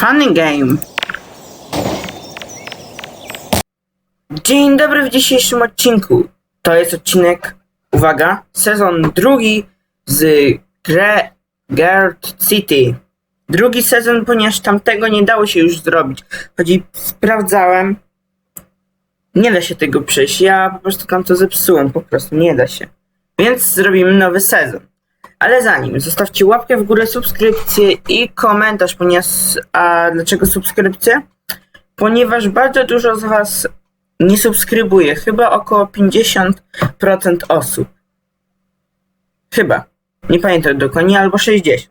Funny game. Dzień dobry w dzisiejszym odcinku. To jest odcinek, uwaga, sezon drugi z Gre City. Drugi sezon, ponieważ tamtego nie dało się już zrobić. Chodzi, sprawdzałem. Nie da się tego przejść. Ja po prostu tam to zepsułem, po prostu nie da się. Więc zrobimy nowy sezon. Ale zanim, zostawcie łapkę w górę, subskrypcję i komentarz, ponieważ... A dlaczego subskrypcję? Ponieważ bardzo dużo z was nie subskrybuje. Chyba około 50% osób. Chyba. Nie pamiętam dokładnie, albo 60.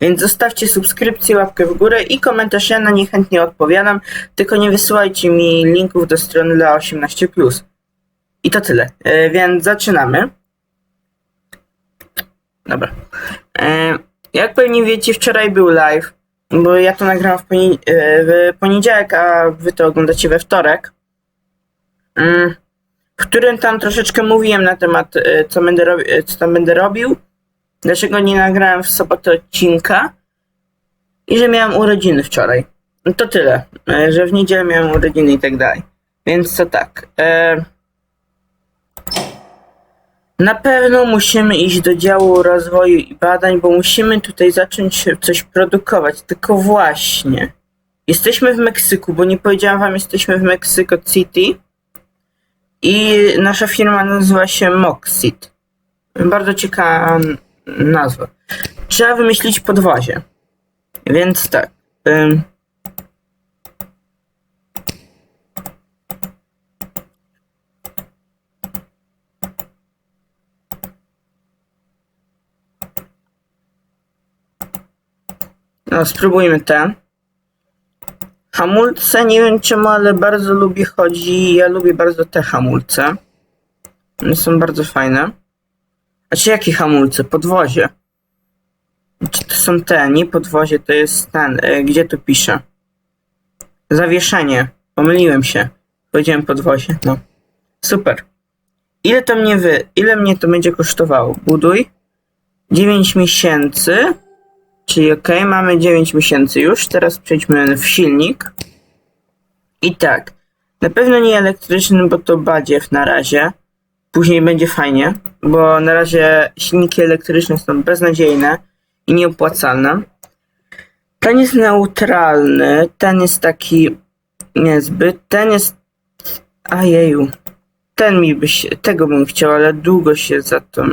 Więc zostawcie subskrypcję, łapkę w górę i komentarz. Ja na nie chętnie odpowiadam. Tylko nie wysyłajcie mi linków do strony dla 18+. I to tyle. E, więc zaczynamy. Dobra. E, jak pewnie wiecie, wczoraj był live, bo ja to nagrałem w, poni- e, w poniedziałek, a wy to oglądacie we wtorek. Mm, w którym tam troszeczkę mówiłem na temat, e, co, będę e, co tam będę robił, dlaczego nie nagrałem w sobotę odcinka i że miałem urodziny wczoraj. No To tyle, że w niedzielę miałem urodziny i tak dalej. Więc to tak. E, na pewno musimy iść do działu rozwoju i badań, bo musimy tutaj zacząć coś produkować. Tylko właśnie. Jesteśmy w Meksyku, bo nie powiedziałam wam, jesteśmy w Mexico City. I nasza firma nazywa się Moxit. Bardzo ciekawa nazwa. Trzeba wymyślić podwozie. Więc tak. Ym, No, spróbujmy ten. Hamulce, nie wiem czemu, ale bardzo lubię chodzi. Ja lubię bardzo te hamulce. One są bardzo fajne. A czy jakie hamulce? Podwozie. Czy to są te? Nie podwozie, to jest ten. E, gdzie tu pisze? Zawieszenie. Pomyliłem się. Powiedziałem podwozie. No. Super. Ile to mnie wy... Ile mnie to będzie kosztowało? Buduj. 9 miesięcy. Czyli ok, mamy 9 miesięcy już. Teraz przejdźmy w silnik. I tak. Na pewno nie elektryczny, bo to badziew na razie. Później będzie fajnie, bo na razie silniki elektryczne są beznadziejne i nieopłacalne. Ten jest neutralny, ten jest taki niezbyt, ten jest... Ajeju. Ten mi by się... Tego bym chciał, ale długo się za to...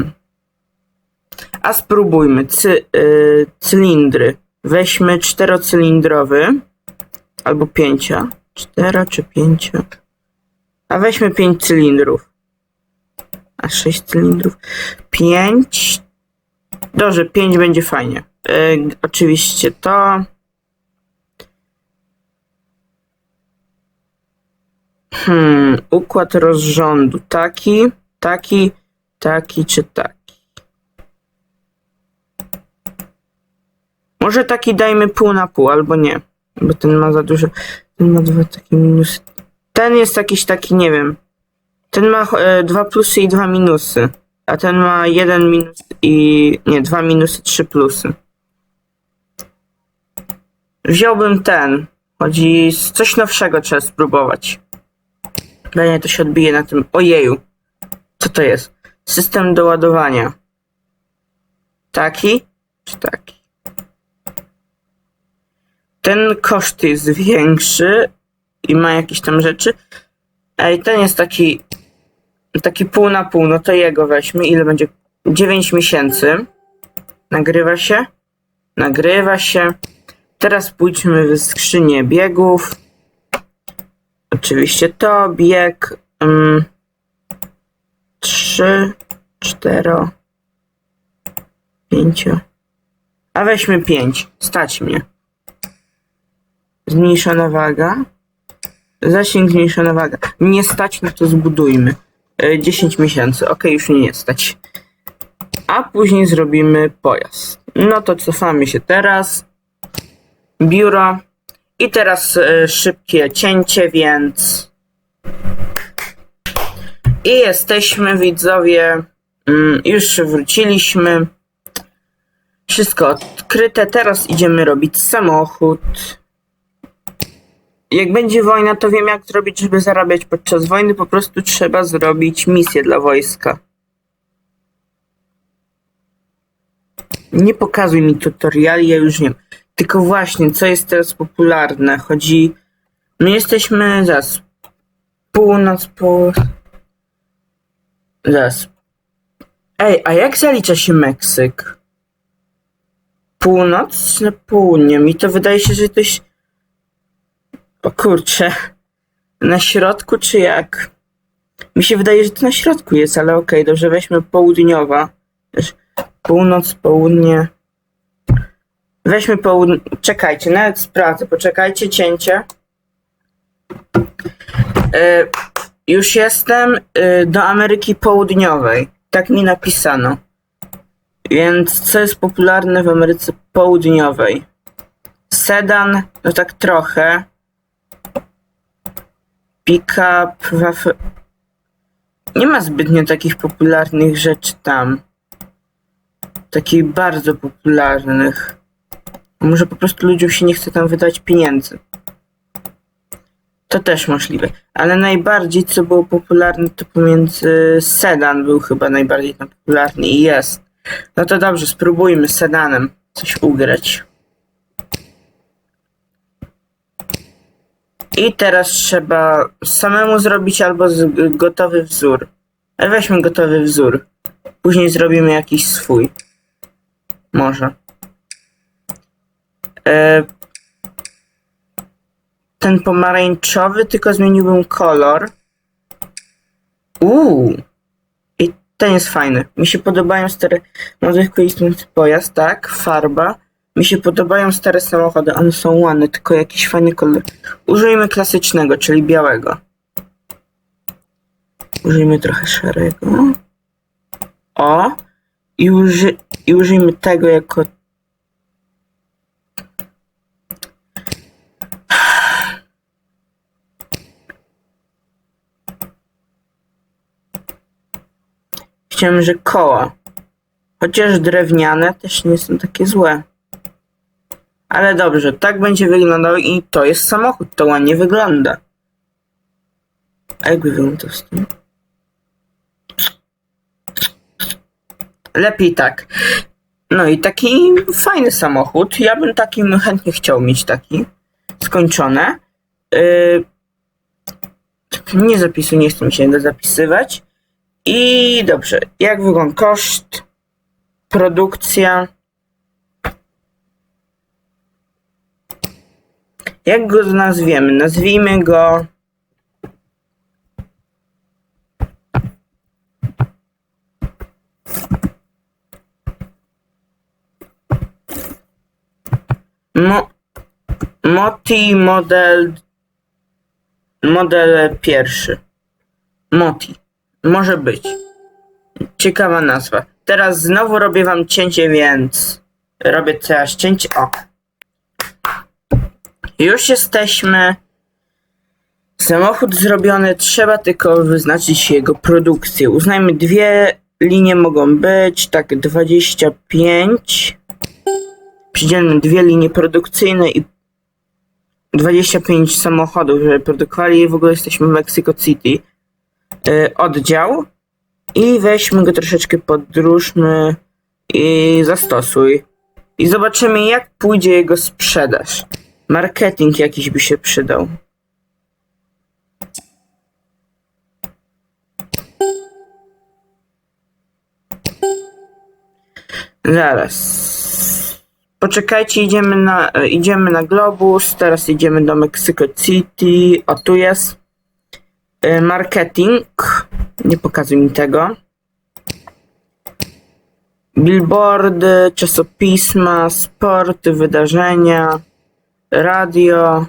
A spróbujmy. Y, cylindry. Weźmy czterocylindrowy. Albo pięcia. Cztero czy pięcia. A weźmy pięć cylindrów. A sześć cylindrów. Pięć. Dobrze, pięć będzie fajnie. Y, oczywiście to. Hmm, układ rozrządu. Taki, taki, taki czy taki. Może taki dajmy pół na pół, albo nie. Bo ten ma za dużo. Ten ma dwa takie minusy. Ten jest jakiś taki, nie wiem. Ten ma e, dwa plusy i dwa minusy. A ten ma jeden minus i. Nie, dwa minusy, trzy plusy. Wziąłbym ten. Chodzi z coś nowszego trzeba spróbować. Danie to się odbije na tym. Ojeju. Co to jest? System do ładowania. Taki? Czy taki? Ten koszt jest większy i ma jakieś tam rzeczy. A i ten jest taki taki pół na pół, no to jego weźmy. Ile będzie? 9 miesięcy. Nagrywa się? Nagrywa się. Teraz pójdźmy w skrzynię biegów. Oczywiście to, bieg. Um, 3, 4, 5. A weźmy 5. Stać mnie. Zmniejszona waga. Zasięg zmniejszona waga. Nie stać, no to zbudujmy. E, 10 miesięcy. Ok, już nie stać. A później zrobimy pojazd. No to cofamy się teraz. Biuro. I teraz e, szybkie cięcie, więc. I jesteśmy, widzowie. Mm, już wróciliśmy. Wszystko odkryte. Teraz idziemy robić samochód. Jak będzie wojna, to wiem jak zrobić, żeby zarabiać podczas wojny. Po prostu trzeba zrobić misję dla wojska. Nie pokazuj mi tutoriali, ja już wiem. Tylko właśnie, co jest teraz popularne? Chodzi. My jesteśmy zaraz. Północ, pół. Zaraz. Ej, a jak zalicza się Meksyk? Północ na południe. Mi to wydaje się, że jest. Kurczę. Na środku czy jak? Mi się wydaje, że to na środku jest, ale okej, dobrze, weźmy południowa. Północ, południe. Weźmy południe. Czekajcie, nawet sprawdzę. Poczekajcie, cięcie. E, już jestem e, do Ameryki Południowej. Tak mi napisano. Więc co jest popularne w Ameryce Południowej? Sedan, no tak trochę. Pick-up, wafel. Nie ma zbytnio takich popularnych rzeczy tam. Takich bardzo popularnych. Może po prostu ludziom się nie chce tam wydać pieniędzy. To też możliwe. Ale najbardziej, co było popularne, to pomiędzy sedan był chyba najbardziej tam popularny i jest. No to dobrze, spróbujmy sedanem coś ugrać. I teraz trzeba samemu zrobić albo gotowy wzór. Ale weźmy gotowy wzór. Później zrobimy jakiś swój. Może. E, ten pomarańczowy, tylko zmieniłbym kolor. Uuu. I ten jest fajny. Mi się podobają stare... Zwykły istniejący pojazd, tak? Farba. Mi się podobają stare samochody. One są ładne, tylko jakiś fajny kolor. Użyjmy klasycznego, czyli białego. Użyjmy trochę szarego. O! I, uży... I użyjmy tego jako Chciałem, że koła. Chociaż drewniane też nie są takie złe. Ale dobrze, tak będzie wyglądał i to jest samochód, to ładnie wygląda. A jakby wyglądał z tym? Lepiej tak. No i taki fajny samochód. Ja bym takim chętnie chciał mieć taki. Skończone. Yy... Nie zapisuję, nie chcę mi się zapisywać. I dobrze, jak wygląda koszt, produkcja. Jak go nazwiemy? Nazwijmy go. Mo Moti model. Model pierwszy. Moti. Może być. Ciekawa nazwa. Teraz znowu robię wam cięcie, więc robię teraz cięcie. O. Już jesteśmy. Samochód zrobiony, trzeba tylko wyznaczyć jego produkcję. Uznajmy dwie linie mogą być, tak 25. Przydzielmy dwie linie produkcyjne i 25 samochodów, żeby produkowali. W ogóle jesteśmy w Mexico City y, oddział i weźmy go troszeczkę podróżmy i zastosuj. I zobaczymy jak pójdzie jego sprzedaż. Marketing jakiś by się przydał. Zaraz. Poczekajcie, idziemy na, idziemy na Globus, teraz idziemy do Mexico City. O, tu jest. Y, Marketing. Nie pokazuj mi tego. Billboardy, czasopisma, sport, wydarzenia, radio,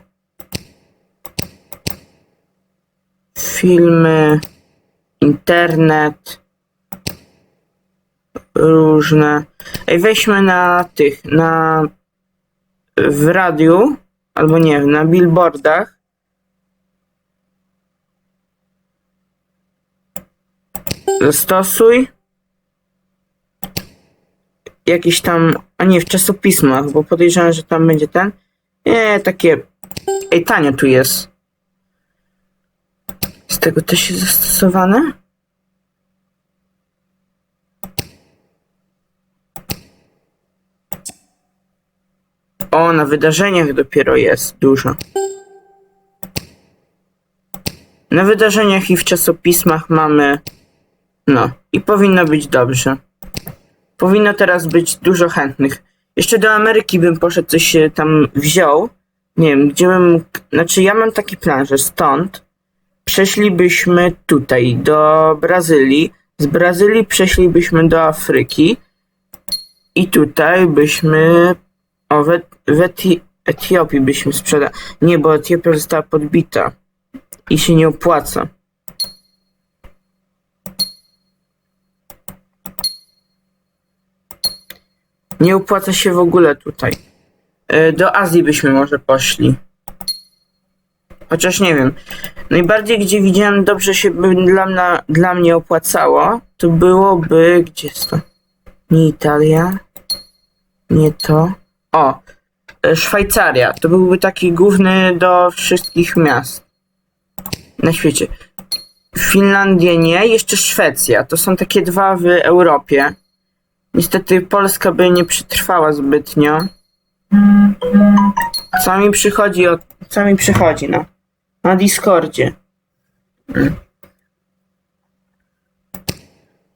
filmy, internet, różne. Ej, weźmy na tych, na w radiu, albo nie, na billboardach. Zastosuj. Jakiś tam, a nie, w czasopismach, bo podejrzewam, że tam będzie ten. Nie, takie Ej, tanio tu jest. Z tego też jest zastosowane? O, na wydarzeniach dopiero jest dużo. Na wydarzeniach i w czasopismach mamy. No, i powinno być dobrze. Powinno teraz być dużo chętnych. Jeszcze do Ameryki bym poszedł, coś tam wziął. Nie wiem, gdzie bym. Znaczy, ja mam taki plan, że stąd przeszlibyśmy tutaj do Brazylii. Z Brazylii przeszlibyśmy do Afryki. I tutaj byśmy. O, w, w Eti Etiopii byśmy sprzedali. Nie, bo Etiopia została podbita. I się nie opłaca. Nie opłaca się w ogóle tutaj. E, Do Azji byśmy może poszli. Chociaż nie wiem. Najbardziej, gdzie widziałem dobrze się by dla, mna, dla mnie opłacało, to byłoby. Gdzie jest to? Nie Italia. Nie to. O! e, Szwajcaria. To byłby taki główny do wszystkich miast na świecie. Finlandia nie, jeszcze Szwecja. To są takie dwa w Europie. Niestety Polska by nie przetrwała zbytnio. Co mi przychodzi od... Co mi przychodzi, no? Na Discordzie.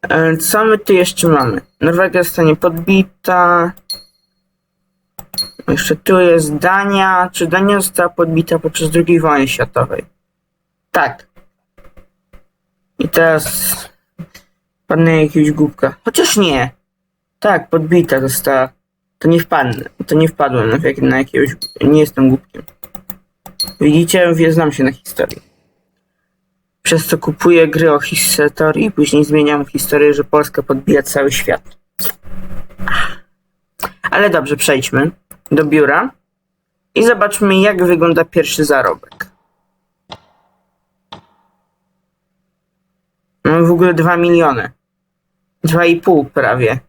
E, Co my tu jeszcze mamy? Norwegia zostanie podbita. Jeszcze tu jest Dania. Czy Dania została podbita podczas II wojny światowej? Tak. I teraz padnę jakiegoś głupka. Chociaż nie. Tak, podbita została. To nie wpadnę. To nie wpadłem na, jak- na jakiegoś. Nie jestem głupkiem. Widzicie, wie, znam się na historii. Przez co kupuję gry o historii, później zmieniam historię, że Polska podbija cały świat. Ale dobrze, przejdźmy do biura i zobaczmy, jak wygląda pierwszy zarobek. Mam w ogóle 2 miliony. 2,5 prawie.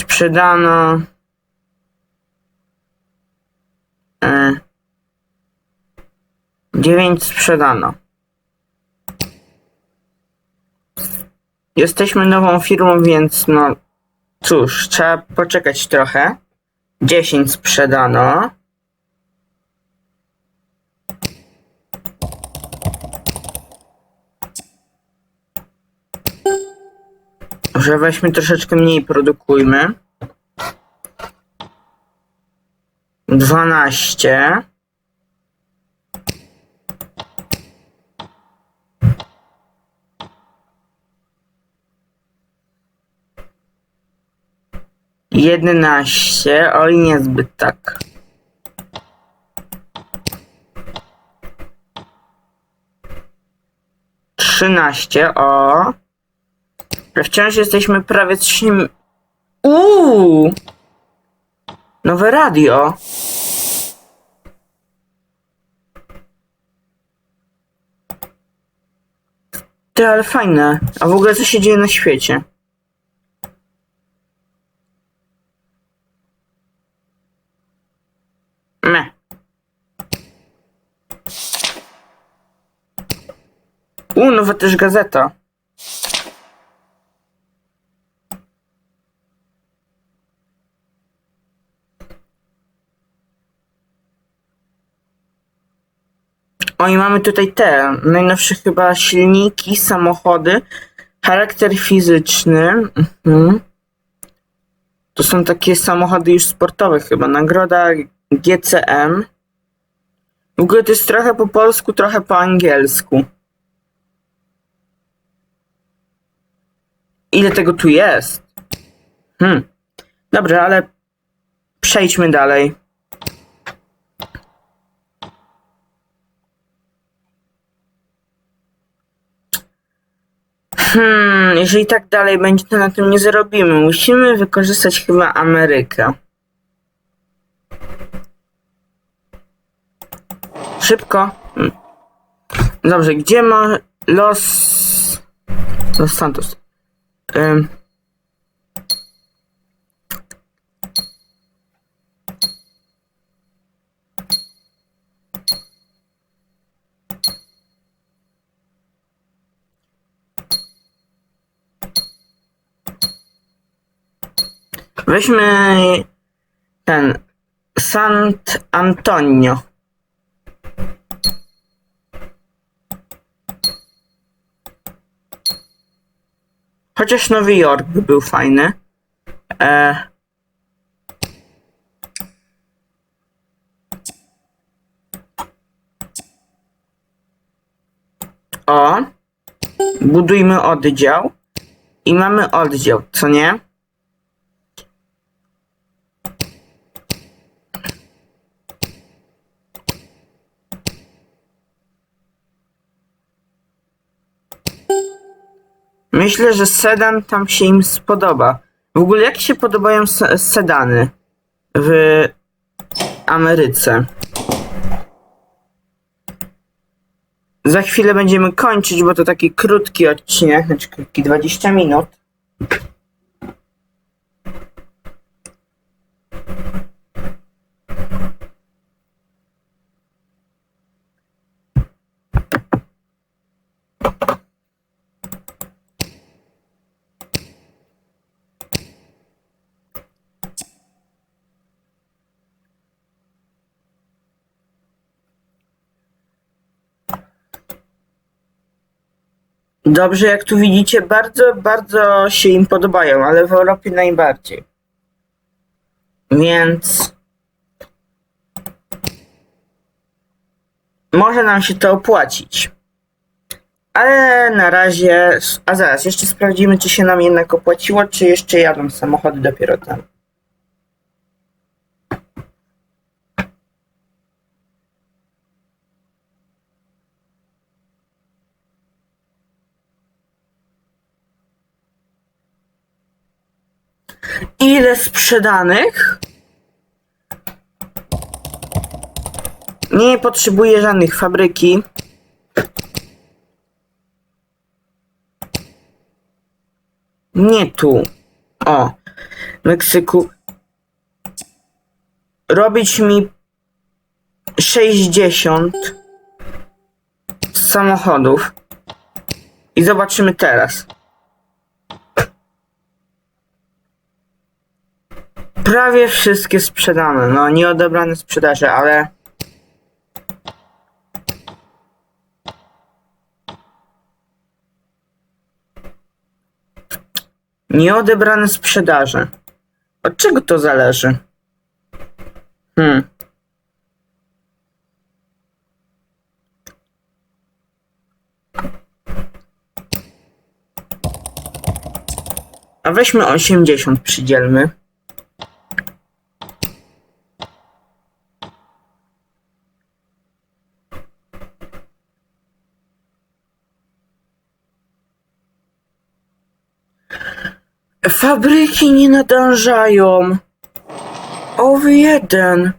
Sprzedano. E, 9 sprzedano. Jesteśmy nową firmą, więc no cóż, trzeba poczekać trochę. 10 sprzedano. Że weźmy troszeczkę mniej produkujmy. 12. Jedenaście, oj niezbyt tak. Trzynaście, o. Wciąż jesteśmy prawie trzy... Uuu! Nowe radio. Ty, ale fajne. A w ogóle co się dzieje na świecie? Me. U, nowa też gazeta. O i mamy tutaj te najnowsze chyba silniki, samochody, charakter fizyczny. Mhm. To są takie samochody już sportowe chyba. Nagroda GCM. W ogóle to jest trochę po polsku, trochę po angielsku. Ile tego tu jest? Hmm. Dobrze, ale przejdźmy dalej. Hmm, jeżeli tak dalej będzie, to na tym nie zarobimy. Musimy wykorzystać chyba Amerykę. Szybko. Hmm. Dobrze, gdzie ma Los... Los Santos. Ym. Weźmy ten Sant Antonio. Chociaż Nowy Jork by był fajny. E... O. Budujmy oddział. I mamy oddział, co nie? Myślę, że sedan tam się im spodoba. W ogóle jak się podobają se- sedany w Ameryce? Za chwilę będziemy kończyć, bo to taki krótki odcinek, znaczy krótki 20 minut. Dobrze, jak tu widzicie, bardzo, bardzo się im podobają, ale w Europie najbardziej. Więc może nam się to opłacić. Ale na razie, a zaraz, jeszcze sprawdzimy, czy się nam jednak opłaciło, czy jeszcze jadą samochody dopiero tam. Ile sprzedanych? Nie potrzebuję żadnych fabryki. Nie tu. O. Meksyku. Robić mi 60 samochodów. I zobaczymy teraz. Prawie wszystkie sprzedane. No, nie odebrane sprzedaże, ale. Nieodebrane sprzedaże. Od czego to zależy? Hmm. A weźmy 80, przydzielmy. Fabryki nie nadążają. O jeden.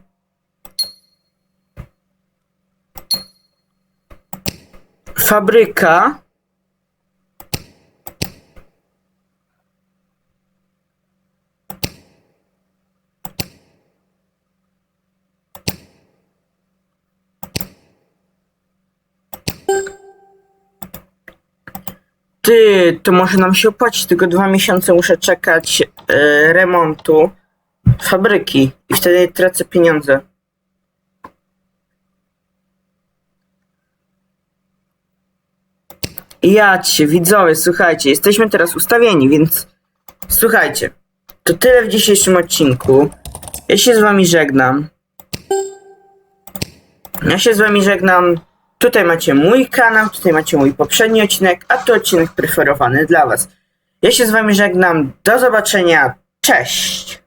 Fabryka. Ty, to może nam się opłacić, tylko dwa miesiące muszę czekać e, remontu fabryki i wtedy tracę pieniądze. Ja cię, widzowie, słuchajcie, jesteśmy teraz ustawieni, więc słuchajcie, to tyle w dzisiejszym odcinku. Ja się z wami żegnam. Ja się z wami żegnam. Tutaj macie mój kanał, tutaj macie mój poprzedni odcinek, a tu odcinek preferowany dla was. Ja się z wami żegnam. Do zobaczenia. Cześć!